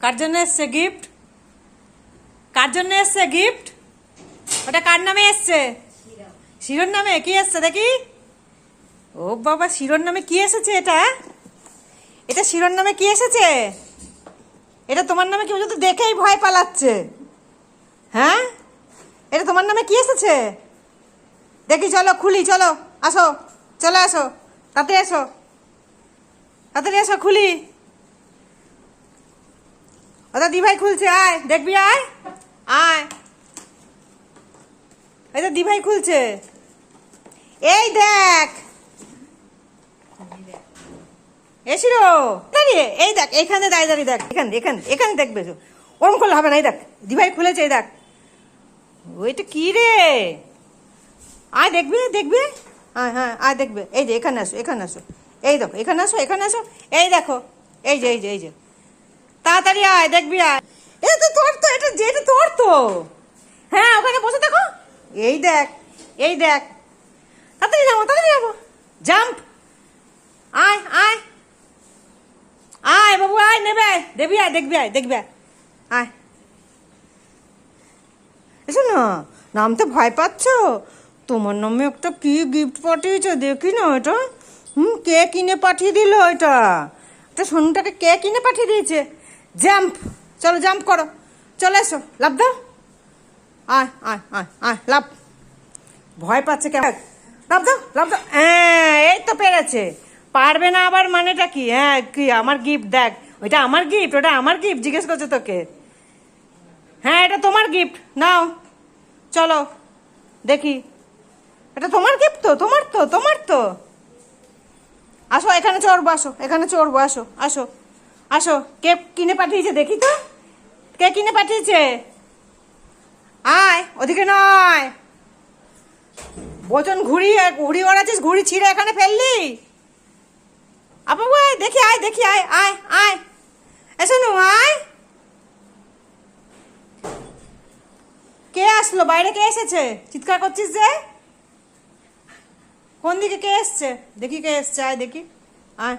কার জন্য এসছে গিফট? কার জন্য এসছে গিফট? ওটা কার নামে এসছে? শিরোর নামে, কি এসছে দেখি? ও বাবা, শিরোর নামে কি এসেছে এটা? এটা শিরোর নামে কি এসেছে? এটা তোমার নামে কেউ যদি দেখেই ভয় পালাচ্ছে। হ্যাঁ? এটা তোমার নামে কি এসেছে? দেখি, চলো, খুলি, চলো, আসো, চলে, আসো তাতে এসো তাড়াতাড়ি এসো খুলি। ওটা দিভাই খুলছে, আয়, দেখবি, আয়? আয়। এই তো দিভাই খুলছে। এই দেখ। এসিল দাঁড়িয়ে এই দেখ, এখানে দাঁড়িয়ে দাঁড়িয়ে দেখ, এখানে এখানে এখানে দেখবে। ওরম করলে হবে না, এই দেখ, দিভাই খুলেছে, এই দেখ। ওইটা কি রে? আয়, দেখবি দেখবি? হ্যাঁ হ্যাঁ আয়, দেখবে, এই যে, এখানে আসো এখানে আসো। এই দেখো, এখানে আসো এখানে আসো, এই দেখো, এই যে এই যে এই যে। তাড়াতাড়ি আয়, দেখবি আয়। তো তোর তো, এটা যে, এটা তোর তো। হ্যাঁ ওখানে বসে দেখো এই দেখ এই দেখ। তাড়াতাড়ি যাব তাড়াতাড়ি যাব জাম্প। আয় আয়। আয় বাবু, আয়, নেবে। আয়, দেখবি আয় দেখবি আয়। দেখবি আয়। আয় এসো না নামতে ভয় পাচ্ছ? তোমার নামে একটা কি গিফট পাঠিয়েছে, দেখি না এটা হুম, কে কিনে পাঠিয়ে দিল এটা এটা সোনুটাকে কে কিনে পাঠিয়ে দিয়েছে? জাম্প চলো জাম্প করো। চলে এসো। লাভ দাও। আয় আয় আয় আয় লাভ ভয় পাচ্ছে কেমন? লাভ দাও লাভ দাও। হ্যাঁ এই তো পেরেছে। পারবে না আবার মানেটা কি? হ্যাঁ কি? আমার গিফট দেখ। ওইটা আমার গিফট ওটা আমার গিফট জিজ্ঞেস করছে তোকে। হ্যাঁ এটা তোমার গিফট নাও। চলো। দেখি। এটা তোমার গিফট তো? তোমার তো? তোমার তো? আসো, এখানে চড়বো, আসো। এখানে চড়বো, আসো আসো। আসো, কে কিনে পাঠিয়েছে দেখি তো। কে কিনে পাঠিয়েছে? আয়, ওদিকে নয়। বচন ঘুড়ি ঘুড়ি ওড়াচ্ছিস ঘুড়ি ছিঁড়ে এখানে ফেললি? আপু আয়, দেখি আয় দেখি, আয় আয় আয়। এসো নু আয়। কে আসলো? বাইরে কে এসেছে? চিৎকার করছিস যে? কোন দিকে কে এসছে? দেখি কে এসছে, আয় দেখি। আয়।